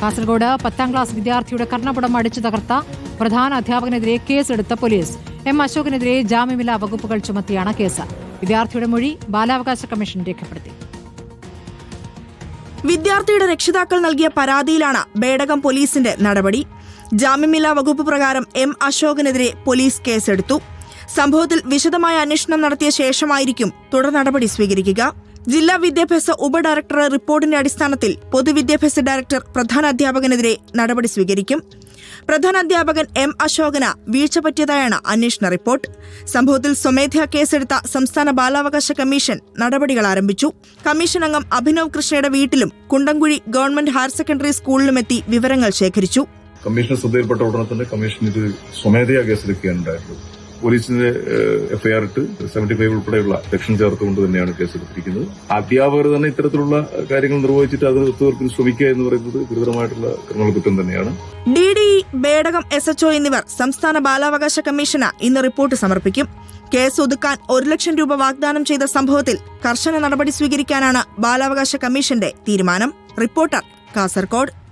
കാസർഗോഡ് പത്താം ക്ലാസ് വിദ്യാർത്ഥിയുടെ കർണപുടം അടിച്ചു തകർത്ത പ്രധാന അധ്യാപകനെതിരെ കേസെടുത്ത പോലീസ്. എം അശോകനെതിരെ ജാമ്യമില്ലാ വകുപ്പുകൾ ചുമത്തിയാണ് കേസ്. വിദ്യാർത്ഥിയുടെ മൊഴി ബാലാവകാശ കമ്മീഷൻ രേഖപ്പെടുത്തി. വിദ്യാർത്ഥിയുടെ രക്ഷിതാക്കൾ നൽകിയ പരാതിയിലാണ് ബേഡകം പോലീസിന്റെ നടപടി. ജാമ്യമില്ലാ വകുപ്പ് പ്രകാരം എം അശോകനെതിരെ പോലീസ് കേസെടുത്തു. സംഭവത്തിൽ വിശദമായ അന്വേഷണം നടത്തിയ ശേഷമായിരിക്കും തുടർ നടപടി സ്വീകരിക്കുക. ജില്ലാ വിദ്യാഭ്യാസ ഉപഡയറക്ടർ റിപ്പോർട്ടിന്റെ അടിസ്ഥാനത്തിൽ പൊതുവിദ്യാഭ്യാസ ഡയറക്ടർ പ്രധാന അധ്യാപകനെതിരെ നടപടി സ്വീകരിക്കും. പ്രധാന അധ്യാപകൻ എം അശോകന വീഴ്ച പറ്റിയതായാണ് അന്വേഷണ റിപ്പോർട്ട്. സംഭവത്തിൽ സ്വമേധയാ കേസെടുത്ത സംസ്ഥാന ബാലാവകാശ കമ്മീഷൻ നടപടികൾ ആരംഭിച്ചു. കമ്മീഷൻ അംഗം അഭിനവ് കൃഷ്ണയുടെ വീട്ടിലും കുണ്ടംകുഴി ഗവൺമെന്റ് ഹയർ സെക്കൻഡറി സ്കൂളിലുമെത്തി വിവരങ്ങൾ ശേഖരിച്ചു. കമ്മീഷൻ ശ്രദ്ധയിൽപ്പെട്ട ഉടനെ തന്നെ കമ്മീഷൻ ഇത് സ്വമേധയാ കേസെടുക്കുകയാണ് ഉണ്ടായിട്ടുള്ളത്. പോലീസിന്റെ എഫ്ഐആർ ഇട്ട് സെവന്റി ഫൈവ് ഉൾപ്പെടെയുള്ള സെക്ഷൻ ചേർത്തുകൊണ്ട് തന്നെയാണ് കേസ് എടുത്തിരിക്കുന്നത്. അധ്യാപകർ തന്നെ ഇത്തരത്തിലുള്ള കാര്യങ്ങൾ നിർവഹിച്ചിട്ട് അതിന് ഒത്തുതീർപ്പിന് ശ്രമിക്കുക എന്ന് പറയുന്നത് ഗുരുതരമായിട്ടുള്ള ക്രിമിനൽ കുറ്റം തന്നെയാണ്. D D Bedakam S HO എന്നിവർ സംസ്ഥാന ബാലാവകാശ കമ്മീഷന് ഇന്ന് റിപ്പോർട്ട് സമർപ്പിക്കും. കേസ് ഒതുക്കാൻ ഒരു ലക്ഷം രൂപ വാഗ്ദാനം ചെയ്ത സംഭവത്തിൽ കർശന നടപടി സ്വീകരിക്കാനാണ് ബാലാവകാശ കമ്മീഷന്റെ തീരുമാനം. റിപ്പോർട്ടർ കാസർകോട്.